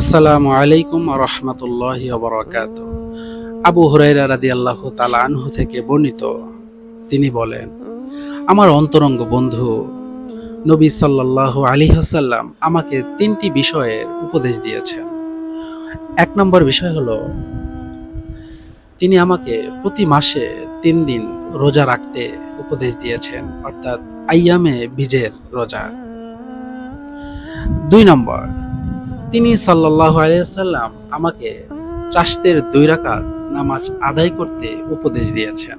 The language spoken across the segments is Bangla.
আসসালামু আলাইকুম রহমতুল্লাহ বরকাত আবু হুরাইরা রাদি আল্লাহ তালা আনহু থেকে বর্ণিত, তিনি বলেন, আমার অন্তরঙ্গ বন্ধু নবী সাল্লাল্লাহু আলী হাসাল্লাম আমাকে তিনটি বিষয়ের উপদেশ দিয়েছেন। এক নম্বর বিষয় হলো, তিনি আমাকে প্রতি মাসে তিন দিন রোজা রাখতে উপদেশ দিয়েছেন, অর্থাৎ আইয়ামে বীজের রোজা। দুই নম্বর তিনি সাল্লাহ আলিয়াল্লাম আমাকে চাষতের দুই রাকাত নামাজ আদায় করতে উপদেশ দিয়েছেন।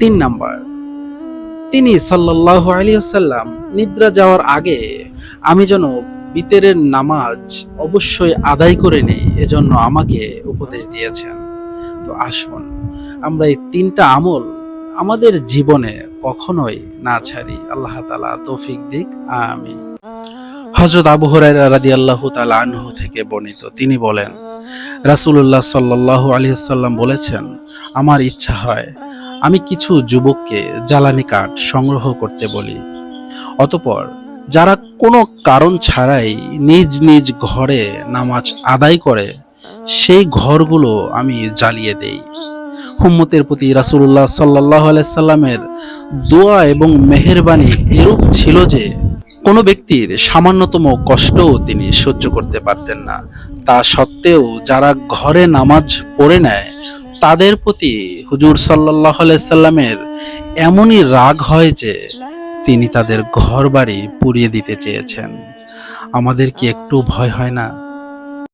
তিন নাম্বার, তিনি সাল্লাহ আলিয়াল্লাম নিদ্রা যাওয়ার আগে আমি যেন বিতেরের নামাজ অবশ্যই আদায় করে নেই, এজন্য আমাকে উপদেশ দিয়েছেন। তো আসুন, আমরা এই তিনটা আমল আমাদের জীবনে কখনোই না ছাড়ি। আল্লাহ তালা তৌফিক দিক আমি হজরত আবু হুরায়রা রাদিয়াল্লাহু তাআলা আনহু থেকে বর্ণিত। তিনি বলেন, রাসূলুল্লাহ সাল্লাল্লাহু আলাইহি সাল্লাম বলেছেন, আমার ইচ্ছা হয় আমি কিছু যুবককে জ্বালানি কাঠ সংগ্রহ করতে বলি। অতপর যারা কোনো কারণ ছাড়াই নিজ নিজ ঘরে নামাজ আদায় করে, সেই ঘরগুলো আমি জ্বালিয়ে দেই। হুম্মতের প্রতি রাসূলুল্লাহ সাল্লাল্লাহু আলাইহি সাল্লামের দোয়া এবং মেহেরবানি এরূপ ছিল যে কোনো ব্যক্তির সামান্যতম কষ্টও তিনি সহ্য করতে পারতেন না। তা সত্ত্বেও যারা ঘরে নামাজ পড়ে নেয়, তাদের প্রতি হুজুর সাল্লাহ সাল্লামের এমনই রাগ হয় যে তিনি তাদের ঘর বাড়ি পুড়িয়ে দিতে চেয়েছেন। আমাদের কি একটু ভয় হয় না?